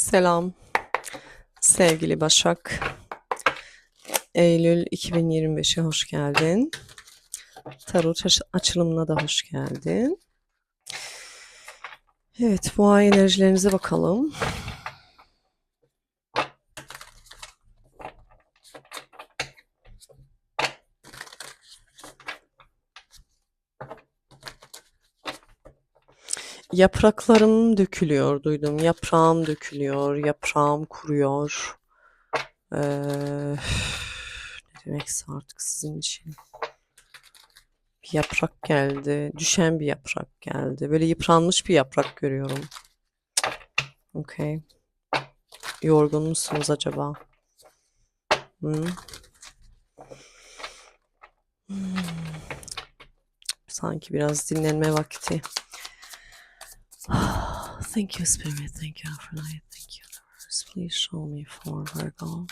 Selam sevgili Başak. Eylül 2025'e hoş geldin. Tarot aç- açılımına da hoş geldin. Evet, bu ay enerjilerinize bakalım. Yapraklarım dökülüyor, duydum. Yaprağım dökülüyor, yaprağım kuruyor. Ee, ne demekse artık sizin için. Bir yaprak geldi, düşen bir yaprak geldi. Böyle yıpranmış bir yaprak görüyorum. Okey. Yorgun musunuz acaba? Hı? Sanki biraz dinlenme vakti. Thank you, Spirit. Thank you, Aphrodite. Thank you, Universe. Please show me for Virgo.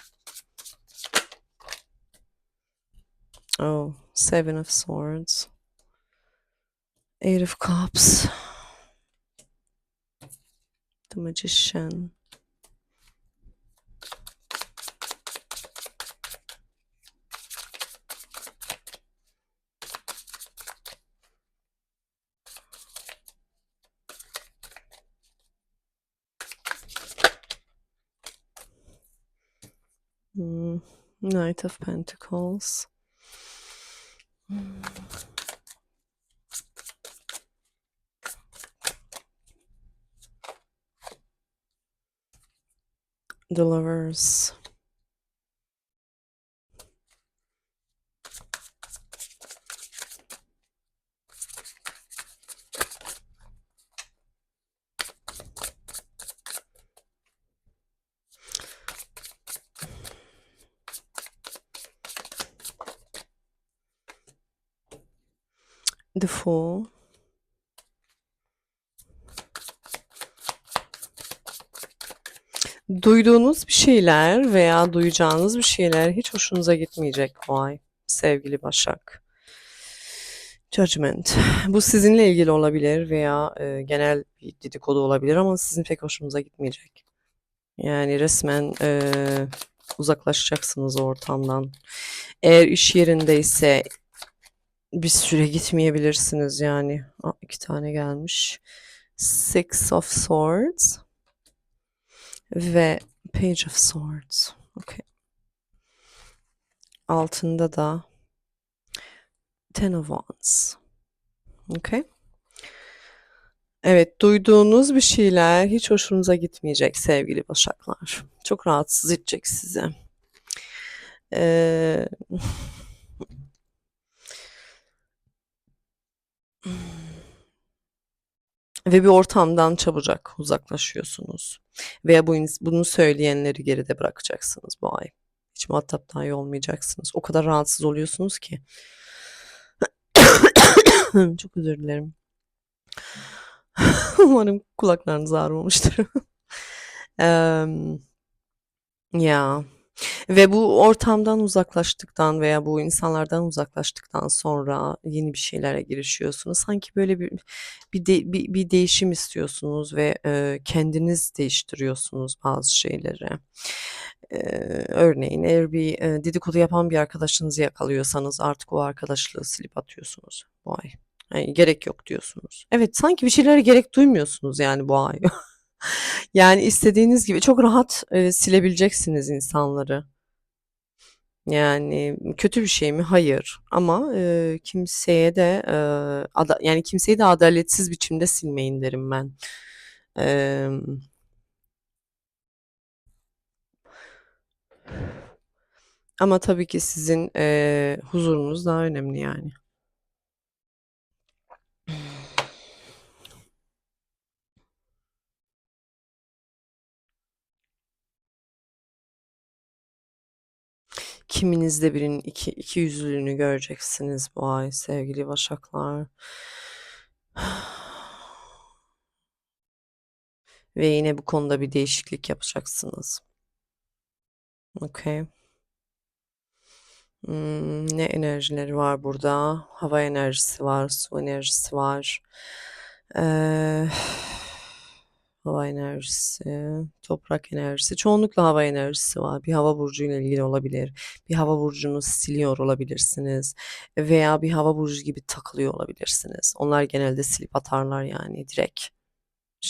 Oh, Seven of Swords. Eight of Cups. The Magician. Knight of Pentacles. The Lovers. Fool. Duyduğunuz bir şeyler veya duyacağınız bir şeyler hiç hoşunuza gitmeyecek bu ay sevgili Başak. Judgment. Bu sizinle ilgili olabilir veya e, genel bir dedikodu olabilir ama sizin pek hoşunuza gitmeyecek. Yani resmen e, uzaklaşacaksınız ortamdan. Eğer iş yerindeyse bir süre gitmeyebilirsiniz yani. Aa, iki tane gelmiş. Six of Swords ve Page of Swords. Okay. Altında da Ten of Wands. Okay. Evet, duyduğunuz bir şeyler hiç hoşunuza gitmeyecek sevgili Başaklar. Çok rahatsız edecek sizi. Ee, ve bir ortamdan çabucak uzaklaşıyorsunuz. Veya bu bunu söyleyenleri geride bırakacaksınız bu ay. Hiç muhatap dahi olmayacaksınız. O kadar rahatsız oluyorsunuz ki. Çok özür dilerim. Umarım kulaklarınız ağrımamıştır. Em, ya. Ve bu ortamdan uzaklaştıktan veya bu insanlardan uzaklaştıktan sonra yeni bir şeylere girişiyorsunuz. Sanki böyle bir bir, de- bir, bir değişim istiyorsunuz ve e, kendiniz değiştiriyorsunuz bazı şeyleri. E, örneğin eğer bir e, dedikodu yapan bir arkadaşınızı yakalıyorsanız artık o arkadaşlığı silip atıyorsunuz bu ay. Yani gerek yok diyorsunuz. Evet, sanki bir şeylere gerek duymuyorsunuz yani bu ay. Yani istediğiniz gibi çok rahat e, silebileceksiniz insanları. Yani kötü bir şey mi? Hayır. Ama e, kimseye de e, ada- yani kimseyi de adaletsiz biçimde silmeyin derim ben. E, ama tabii ki sizin e, huzurunuz daha önemli yani. Kiminizde birinin iki, iki yüzlülüğünü göreceksiniz bu ay sevgili Başaklar. Ve yine bu konuda bir değişiklik yapacaksınız. Okay. Hmm, ne enerjileri var burada? Hava enerjisi var, su enerjisi var. Ee, hava enerjisi, toprak enerjisi. Çoğunlukla hava enerjisi var. Bir hava burcuyla ilgili olabilir. Bir hava burcunu siliyor olabilirsiniz. Veya bir hava burcu gibi takılıyor olabilirsiniz. Onlar genelde silip atarlar yani direkt.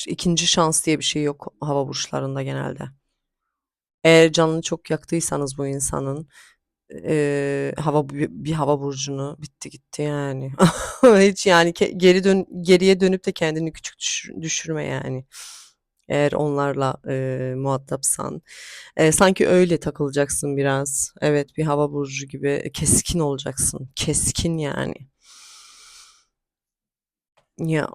İkinci şans diye bir şey yok hava burçlarında genelde. Eğer canını çok yaktıysanız bu insanın Eee, hava bir, hava burcunu bitti gitti yani. Hiç yani geri dön geriye dönüp de kendini küçük düş- düşürme yani. Eğer onlarla eee, muhatapsan. Eee, sanki öyle takılacaksın biraz. Evet, bir hava burcu gibi keskin olacaksın. Keskin yani. Ya.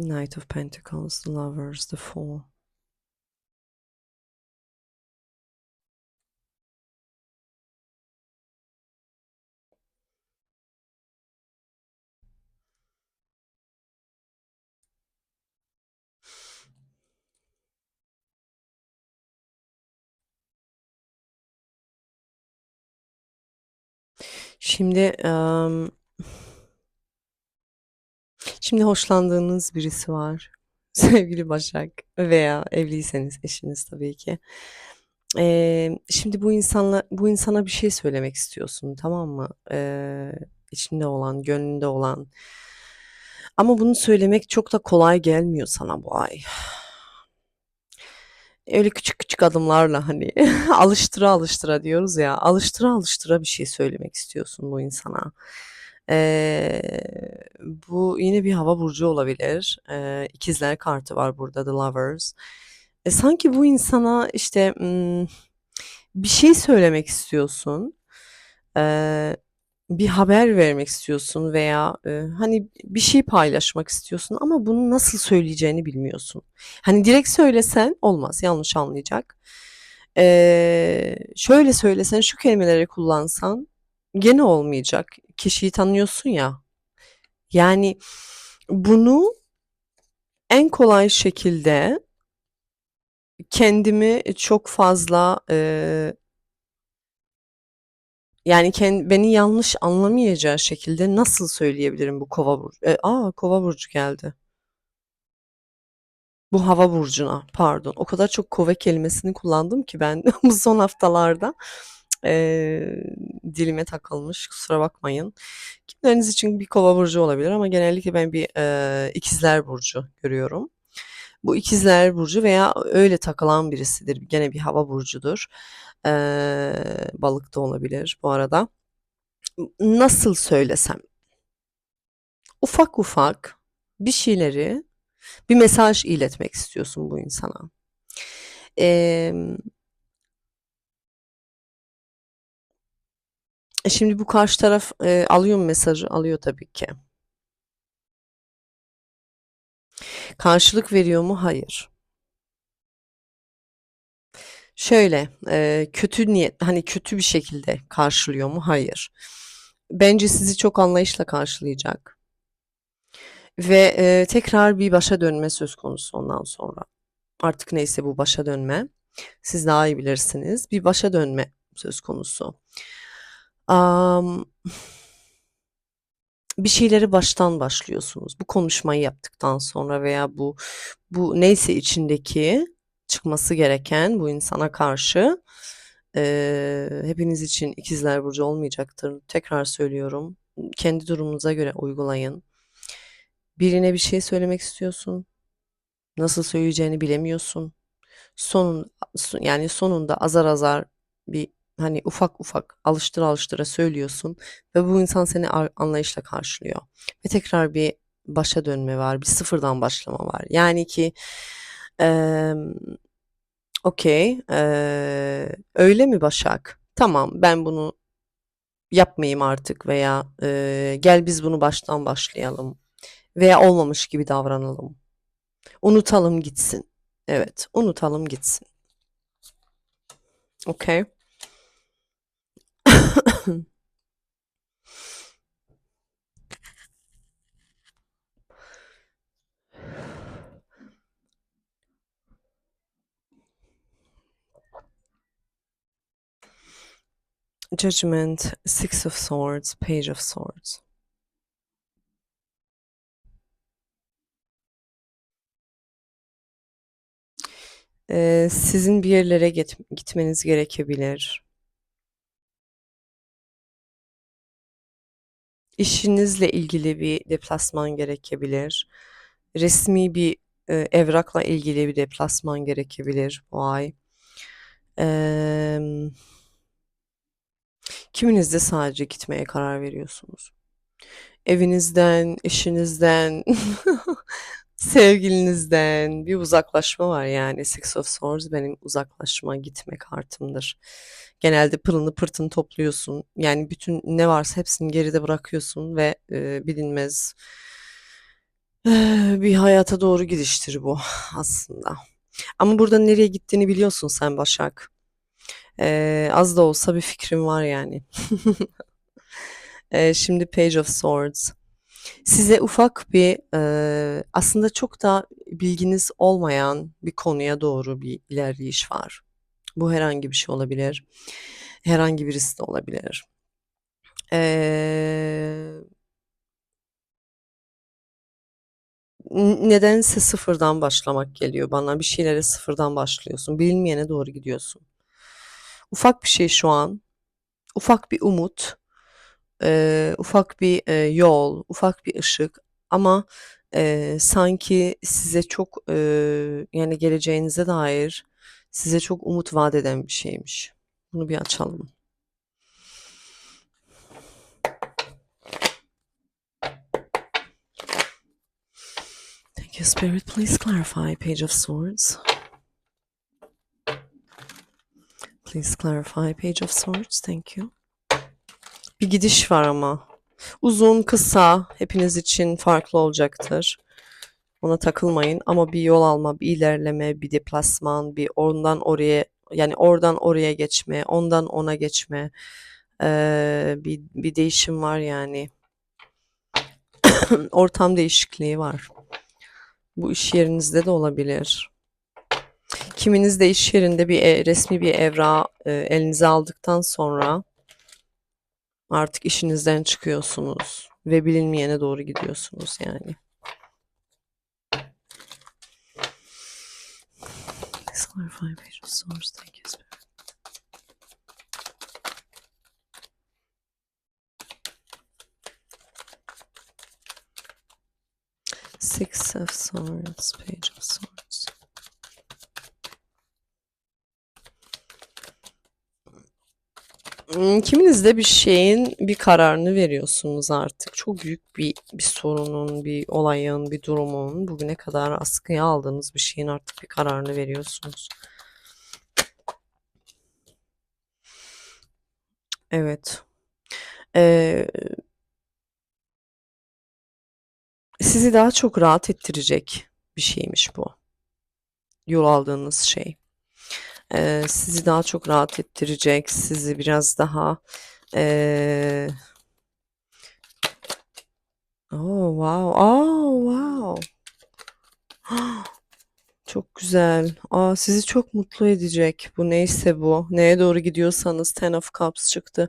Knight of Pentacles, the Lovers, the Fool. Şimdi em, şimdi hoşlandığınız birisi var. Sevgili Başak veya evliyseniz eşiniz tabii ki. Eee, şimdi bu insanla bu insana bir şey söylemek istiyorsun, tamam mı? Eee, içinde olan, gönlünde olan. Ama bunu söylemek çok da kolay gelmiyor sana bu ay. Öyle küçük küçük adımlarla hani alıştıra alıştıra diyoruz ya, alıştıra alıştıra bir şey söylemek istiyorsun bu insana. Eee, bu yine bir hava burcu olabilir. Eee, ikizler kartı var burada, The Lovers. E, sanki bu insana işte hmm, bir şey söylemek istiyorsun. Eee, bir haber vermek istiyorsun veya e, hani bir şey paylaşmak istiyorsun ama bunu nasıl söyleyeceğini bilmiyorsun. Hani direkt söylesen olmaz, yanlış anlayacak. Eee, şöyle söylesen, şu kelimeleri kullansan gene olmayacak. Kişiyi tanıyorsun ya. Yani bunu en kolay şekilde kendimi çok fazla eee, yani kend, beni yanlış anlamayacağı şekilde nasıl söyleyebilirim bu kova burcu? E, aa kova burcu geldi. Bu hava burcuna pardon. O kadar çok kova kelimesini kullandım ki ben bu son haftalarda eee, dilime takılmış. Kusura bakmayın. Kimleriniz için bir kova burcu olabilir ama genellikle ben bir eee, ikizler burcu görüyorum. Bu ikizler burcu veya öyle takılan birisidir. Gene bir hava burcudur. Eee balık da olabilir bu arada. Nasıl söylesem? Ufak ufak bir şeyleri, bir mesaj iletmek istiyorsun bu insana. Emm, e, şimdi bu karşı taraf e, alıyor mu mesajı? Alıyor tabii ki. Karşılık veriyor mu? Hayır. Şöyle, eee, kötü niyet, hani kötü bir şekilde karşılıyor mu? Hayır. Bence sizi çok anlayışla karşılayacak ve eee, tekrar bir başa dönme söz konusu ondan sonra. Artık neyse bu başa dönme. Siz daha iyi bilirsiniz. Bir başa dönme söz konusu. Am, bir şeyleri baştan başlıyorsunuz. Bu konuşmayı yaptıktan sonra veya bu bu neyse içindeki çıkması gereken bu insana karşı eee, hepiniz için ikizler burcu olmayacaktır. Tekrar söylüyorum. Kendi durumunuza göre uygulayın. Birine bir şey söylemek istiyorsun. Nasıl söyleyeceğini bilemiyorsun. Sonun yani sonunda azar azar bir hani ufak ufak alıştıra alıştıra söylüyorsun ve bu insan seni anlayışla karşılıyor. Ve tekrar bir başa dönme var, bir sıfırdan başlama var. Yani ki eee okey, eee, öyle mi Başak? Tamam, ben bunu yapmayayım artık veya eee, gel biz bunu baştan başlayalım veya olmamış gibi davranalım. Unutalım gitsin. Evet, unutalım gitsin. Okey. Judgment, Six of Swords, Page of Swords. Ee, sizin bir yerlere gitmeniz gerekebilir. İşinizle ilgili bir deplasman gerekebilir. Resmi bir e, evrakla ilgili bir deplasman gerekebilir bu ay. Eee kiminiz de sadece gitmeye karar veriyorsunuz. Evinizden, eşinizden, sevgilinizden bir uzaklaşma var yani. Six of Swords benim uzaklaşma, gitme kartımdır. Genelde pırını pırtını topluyorsun. Yani bütün ne varsa hepsini geride bırakıyorsun ve e, bilinmez bir hayata doğru gidiştir bu aslında. Ama burada nereye gittiğini biliyorsun sen Başak. E, az da olsa bir fikrin var yani. E, şimdi Page of Swords. Size ufak bir e, aslında çok da bilginiz olmayan bir konuya doğru bir ilerleyiş var. Bu herhangi bir şey olabilir. Herhangi birisi de olabilir. Ee, nedense sıfırdan başlamak geliyor bana. Bir şeylere sıfırdan başlıyorsun. Bilinmeyene doğru gidiyorsun. Ufak bir şey şu an. Ufak bir umut. e, ufak bir e, yol. Ufak bir ışık. Ama e, sanki size çok e, yani geleceğinize dair size çok umut vaat eden bir şeymiş. Bunu bir açalım. Thank you, Spirit. Please clarify Page of Swords. Please clarify Page of Swords. Thank you. Bir gidiş var ama. Uzun, kısa hepiniz için farklı olacaktır. Ona takılmayın ama bir yol alma, bir ilerleme, bir deplasman, bir ondan oraya yani oradan oraya geçme, ondan ona geçme. Ee, bir, bir değişim var yani. Ortam değişikliği var. Bu iş yerinizde de olabilir. Kiminiz de iş yerinde bir e- resmi bir evrağı e, elinize aldıktan sonra artık işinizden çıkıyorsunuz ve bilinmeyene doğru gidiyorsunuz yani. Please clarify page of. Thank you, Spirit. Six of Swords, Page of Swords. Kiminiz de bir şeyin bir kararını veriyorsunuz artık. Çok büyük bir, bir sorunun, bir olayın, bir durumun, bugüne kadar askıya aldığınız bir şeyin artık bir kararını veriyorsunuz. Evet. Ee, sizi daha çok rahat ettirecek bir şeymiş bu. Yol aldığınız şey. Ee, sizi daha çok rahat ettirecek, sizi biraz daha ee... Oh wow, oh wow. Çok güzel. Aa, sizi çok mutlu edecek. Bu neyse bu. Neye doğru gidiyorsanız Ten of Cups çıktı.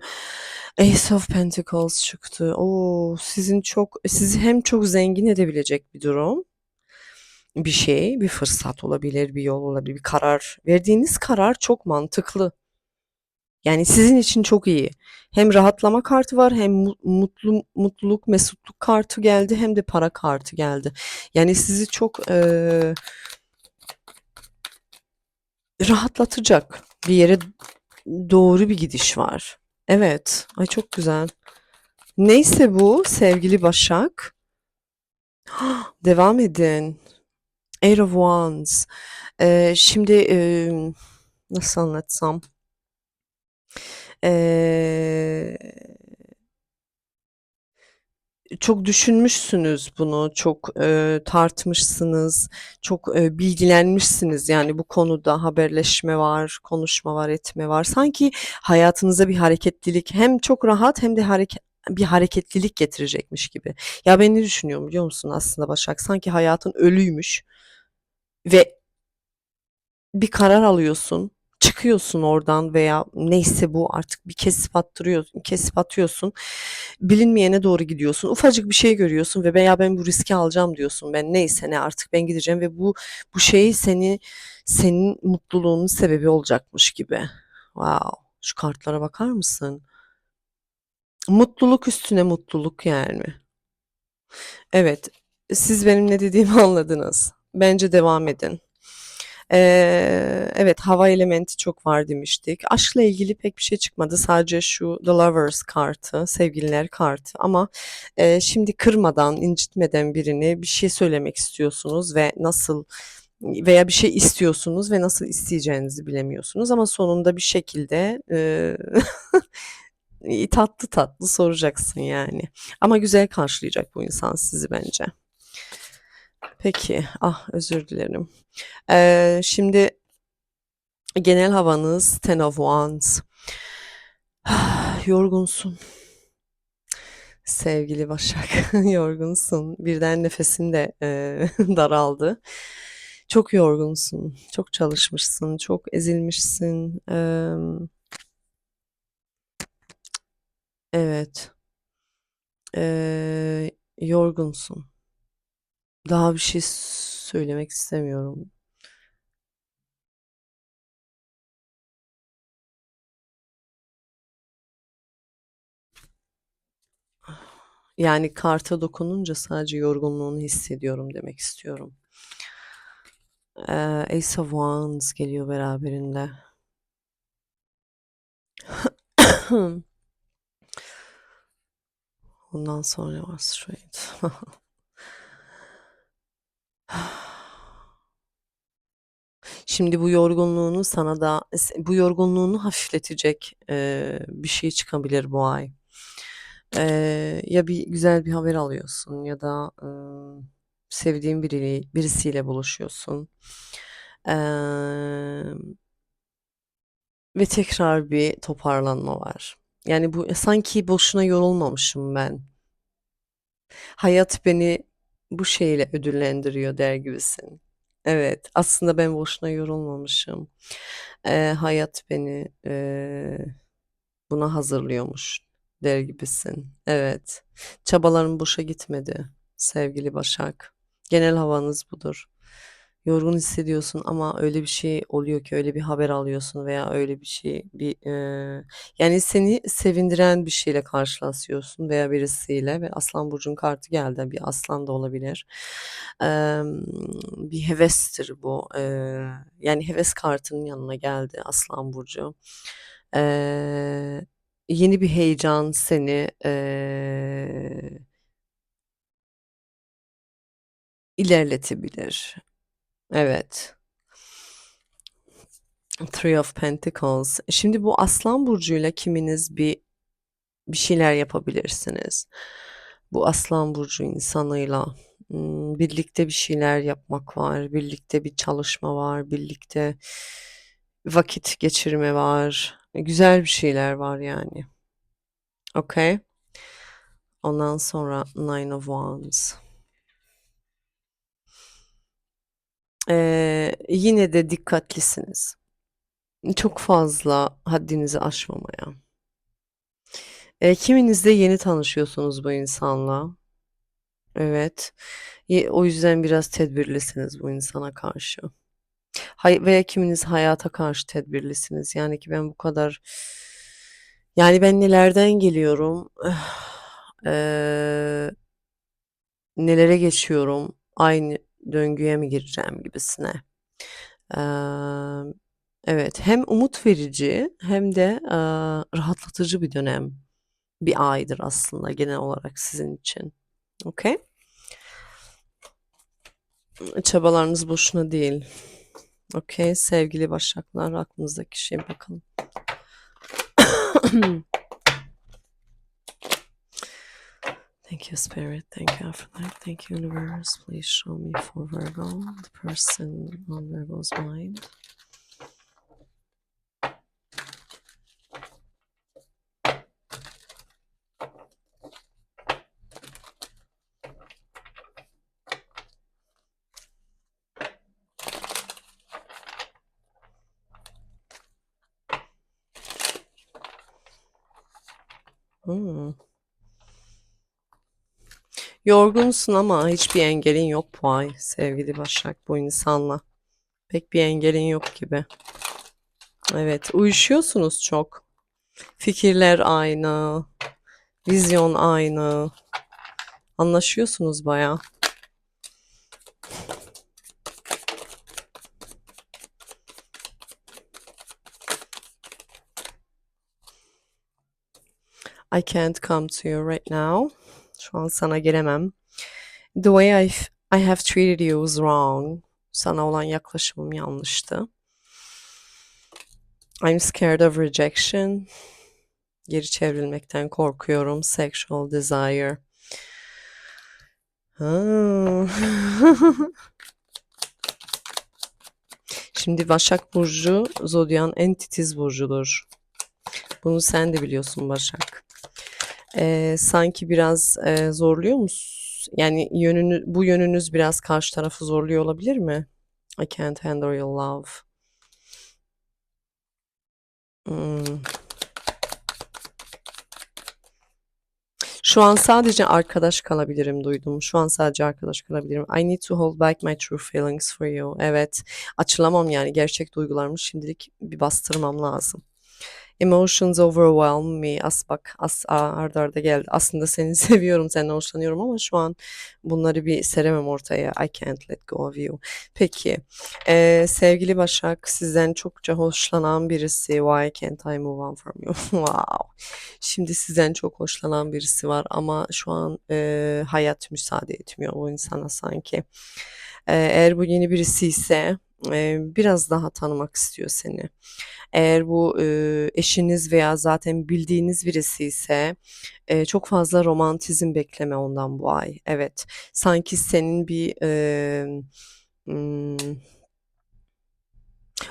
Ace of Pentacles çıktı. Oo, sizin çok sizi hem çok zengin edebilecek bir durum. Bir şey, bir fırsat olabilir, bir yol olabilir, bir karar. Verdiğiniz karar çok mantıklı. Yani sizin için çok iyi. Hem rahatlama kartı var, hem mu- mutlu mutluluk, mesutluk kartı geldi, hem de para kartı geldi. Yani sizi çok eee, rahatlatacak bir yere doğru bir gidiş var. Evet. Ay çok güzel. Neyse bu sevgili Başak. Devam edin. Eight of Wands. Ee, şimdi eee, nasıl anlatsam? Ee, çok düşünmüşsünüz bunu, çok e, tartmışsınız, çok e, bilgilenmişsiniz. Yani bu konuda haberleşme var, konuşma var, etme var. Sanki hayatınıza bir hareketlilik hem çok rahat hem de hareket bir hareketlilik getirecekmiş gibi. Ya ben ne düşünüyorum biliyor musun aslında Başak? Sanki hayatın ölüymüş ve bir karar alıyorsun, çıkıyorsun oradan veya neyse bu artık bir kesip attırıyorsun, kesip atıyorsun. Bilinmeyene doğru gidiyorsun. Ufacık bir şey görüyorsun ve veya ben bu riski alacağım diyorsun. Ben neyse ne artık ben gideceğim ve bu bu şey seni senin mutluluğunun sebebi olacakmış gibi. Wow. Şu kartlara bakar mısın? Mutluluk üstüne mutluluk yani. Evet, siz benim ne dediğimi anladınız. Bence devam edin. Ee, evet, hava elementi çok var demiştik. Aşkla ilgili pek bir şey çıkmadı. Sadece şu The Lovers kartı, sevgililer kartı. Ama e, şimdi kırmadan, incitmeden birini bir şey söylemek istiyorsunuz ve nasıl veya bir şey istiyorsunuz ve nasıl isteyeceğinizi bilemiyorsunuz. Ama sonunda bir şekilde e, tatlı tatlı soracaksın yani. Ama güzel karşılayacak bu insan sizi bence. Peki, ah özür dilerim. Ee, şimdi genel havanız Ten of Wands. Yorgunsun. Sevgili Başak, yorgunsun. Birden nefesin de e, daraldı. Çok yorgunsun, çok çalışmışsın, çok ezilmişsin. Ee, evet, ee, yorgunsun. Daha bir şey söylemek istemiyorum. Yani karta dokununca sadece yorgunluğunu hissediyorum demek istiyorum. Ee, Ace of Wands geliyor beraberinde. Ondan sonra var straight. Şimdi bu yorgunluğunu sana da bu yorgunluğunu hafifletecek e, bir şey çıkabilir bu ay. E, ya bir güzel bir haber alıyorsun ya da e, sevdiğin biri, birisiyle buluşuyorsun. E, ve tekrar bir toparlanma var. Yani bu sanki boşuna yorulmamışım ben. Hayat beni bu şeyle ödüllendiriyor der gibisin. Evet, aslında ben boşuna yorulmamışım. Eee, hayat beni eee, buna hazırlıyormuş der gibisin. Evet, çabalarım boşa gitmedi sevgili Başak. Genel havanız budur. Yorgun hissediyorsun ama öyle bir şey oluyor ki öyle bir haber alıyorsun veya öyle bir şey bir eee, yani seni sevindiren bir şeyle karşılaşıyorsun veya birisiyle ve Aslan burcun kartı geldi. Bir aslan da olabilir. Emm, bir hevestir bu. Eee, yani heves kartının yanına geldi Aslan burcu. Eee, yeni bir heyecan seni eee ilerletebilir. Evet. Three of Pentacles. Şimdi bu Aslan burcuyla kiminiz bir bir şeyler yapabilirsiniz. Bu Aslan burcu insanıyla hmm, birlikte bir şeyler yapmak var, birlikte bir çalışma var, birlikte vakit geçirme var. Güzel bir şeyler var yani. Okay. Ondan sonra Nine of Wands. Ee, yine de dikkatlisiniz. Çok fazla haddinizi aşmamaya. Ee, kiminiz de yeni tanışıyorsunuz bu insanla. Evet. O yüzden biraz tedbirlisiniz bu insana karşı. Hay veya kiminiz hayata karşı tedbirlisiniz. Yani ki ben bu kadar yani ben nelerden geliyorum, eee, nelere geçiyorum, aynı döngüye mi gireceğim gibisine. Evet, hem umut verici hem de rahatlatıcı bir dönem, bir aydır aslında genel olarak sizin için. Okay? Çabalarınız boşuna değil. Okay, sevgili başaklar aklınızdaki şey bakalım. Thank you, Spirit. Thank you, Afterlife. Thank you, Universe. Please show me for Virgo, the person on Virgo's mind. Yorgunsun ama hiçbir engelin yok bu ay sevgili Başak bu insanla. Pek bir engelin yok gibi. Evet, uyuşuyorsunuz çok. Fikirler aynı, vizyon aynı. Anlaşıyorsunuz bayağı. I can't come to you right now. Şu an sana gelemem. The way I, I have treated you was wrong. Sana olan yaklaşımım yanlıştı. I'm scared of rejection. Geri çevrilmekten korkuyorum. Sexual desire. Şimdi Başak Burcu Zodyan en burcudur. Bunu sen de biliyorsun Başak. Ee, sanki biraz e, zorluyor musun? Yani yönünü, bu yönünüz biraz karşı tarafı zorluyor olabilir mi? I can't handle your love. Hmm. Şu an sadece arkadaş kalabilirim duydum. Şu an sadece arkadaş kalabilirim. I need to hold back my true feelings for you. Evet. Açılamam yani gerçek duygularımı şimdilik bir bastırmam lazım. Emotions overwhelm me. As bak as arda arda geldi. Aslında seni seviyorum, senden hoşlanıyorum ama şu an bunları bir seremem ortaya. I can't let go of you. Peki. Ee, sevgili Başak, sizden çokça hoşlanan birisi. Why can't I move on from you? wow. Şimdi sizden çok hoşlanan birisi var ama şu an e, hayat müsaade etmiyor bu insana sanki. Ee, eğer bu yeni birisi ise e, biraz daha tanımak istiyor seni. Eğer bu e, eşiniz veya zaten bildiğiniz birisi ise e, çok fazla romantizm bekleme ondan bu ay. Evet, sanki senin bir e, hmm,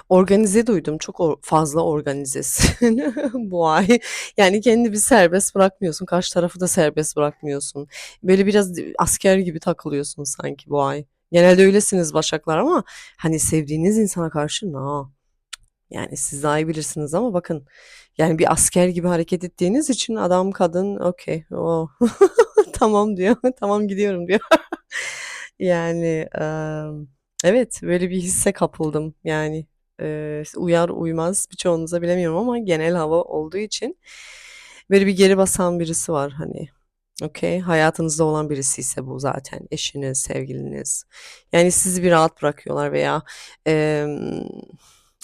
organize duydum. Çok fazla organizesin bu ay. Yani kendini bir serbest bırakmıyorsun. Karşı tarafı da serbest bırakmıyorsun. Böyle biraz asker gibi takılıyorsun sanki bu ay. Genelde öylesiniz Başaklar ama hani sevdiğiniz insana karşı na. Yani siz daha iyi bilirsiniz ama bakın yani bir asker gibi hareket ettiğiniz için adam kadın okey o tamam diyor tamam gidiyorum diyor. Yani evet böyle bir hisse kapıldım yani uyar uymaz birçoğunuza bilemiyorum ama genel hava olduğu için böyle bir geri basan birisi var hani okey hayatınızda olan birisi ise bu zaten eşiniz sevgiliniz yani sizi bir rahat bırakıyorlar veya em,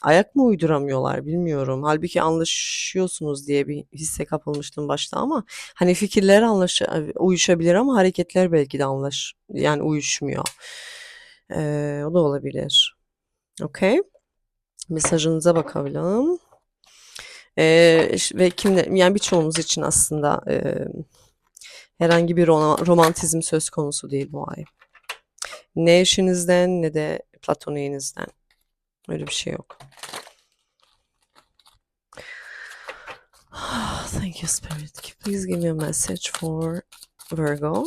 ayak mı uyduramıyorlar bilmiyorum. Halbuki anlaşıyorsunuz diye bir hisse kapılmıştım başta ama hani fikirler anlaş uyuşabilir ama hareketler belki de anlaş yani uyuşmuyor. Ee, o da olabilir. Okey. Mesajınıza bakalım. Ee, ve kimle yani birçoğunuz için aslında e, herhangi bir ro- romantizm söz konusu değil bu ay. Ne eşinizden ne de platoniğinizden. Öyle bir şey yok. Thank you, Spirit. Please give me a message for Virgo?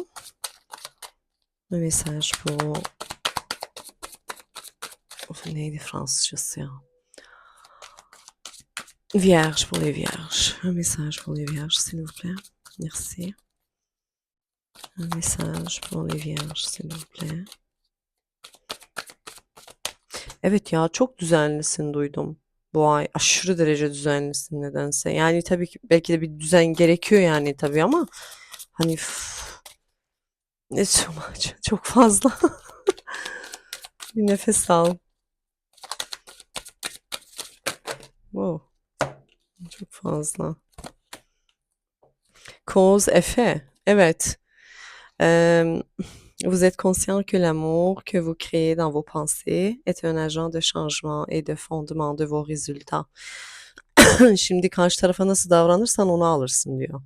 Un message pour... Of neydi Fransızcası ya? Vierge pour les vierges. Un message pour les vierges, s'il vous plaît. Merci. Un message pour les vierges, s'il vous plaît. Evet ya çok düzenlisin duydum bu ay. Aşırı derece düzenlisin nedense. Yani tabii ki belki de bir düzen gerekiyor yani tabii ama hani ne çok fazla. Bir nefes al. Wow. Çok fazla. Cause effet. Evet. Eee, vous êtes conscient que l'amour que vous créez dans vos pensées est un agent de changement et de fondement de vos résultats. Şimdi karşı tarafa nasıl davranırsan onu alırsın diyor.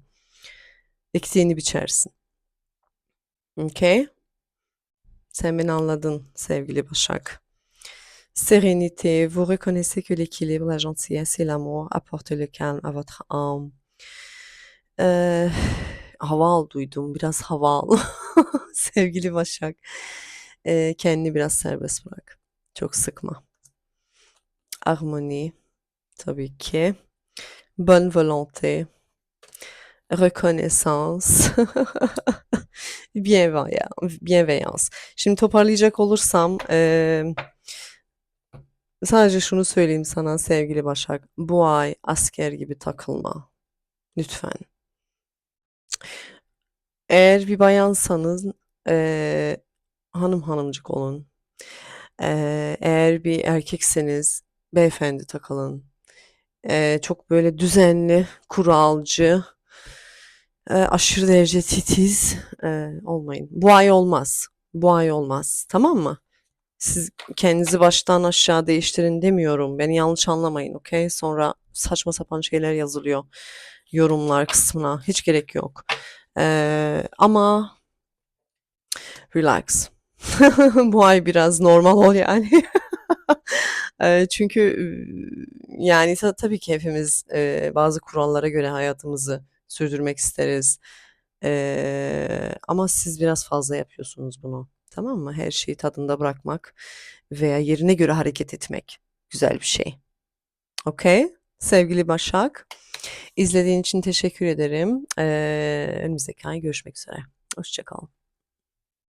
Ektiğini biçersin. Okay? Sen beni anladın sevgili Başak. Sérénité, vous reconnaissez que l'équilibre, la gentillesse et l'amour apportent le calme à votre âme. Ee, hava al duydum. Biraz hava al. Sevgili Başak. Ee, kendini biraz serbest bırak. Çok sıkma. Harmonie. Tabii ki. Bonne volonté. reconnaissance, bienveillance. Şimdi toparlayacak olursam eee, sadece şunu söyleyeyim sana sevgili Başak. Bu ay asker gibi takılma. Lütfen. Eğer bir bayansanız eee, hanım hanımcık olun. Eee, eğer bir erkekseniz beyefendi takılın. Eee, çok böyle düzenli, kuralcı, eee, aşırı derece titiz eee, olmayın. Bu ay olmaz. Bu ay olmaz. Tamam mı? Siz kendinizi baştan aşağı değiştirin demiyorum. Beni yanlış anlamayın, okey? Sonra saçma sapan şeyler yazılıyor yorumlar kısmına. Hiç gerek yok. Eee, ama relax. Bu ay biraz normal ol yani. Eee, çünkü ıı, yani ta- tabii ki hepimiz eee, bazı kurallara göre hayatımızı sürdürmek isteriz. Eee, ama siz biraz fazla yapıyorsunuz bunu. Tamam mı? Her şeyi tadında bırakmak veya yerine göre hareket etmek güzel bir şey. Okey? Sevgili Başak, izlediğin için teşekkür ederim. Eee önümüzdeki ay görüşmek üzere. Hoşça kal.